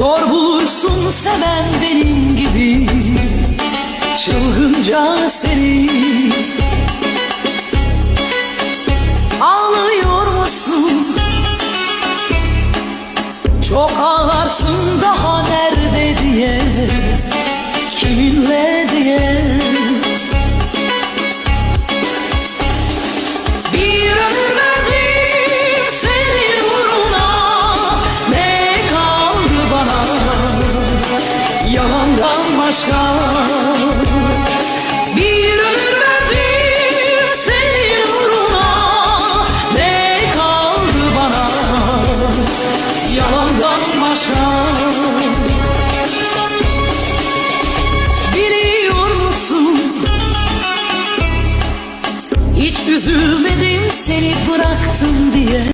Zor bulursun seven benim gibi. Çılgınca seni. Ağlıyor musun? Çok ağlarsın daha nerede diye. Kiminle aşka Bir ömür verdim senin uğruna. Ne kaldı bana? Yalandan başka. Biliyor musun? Hiç üzülmedim seni bıraktım diye.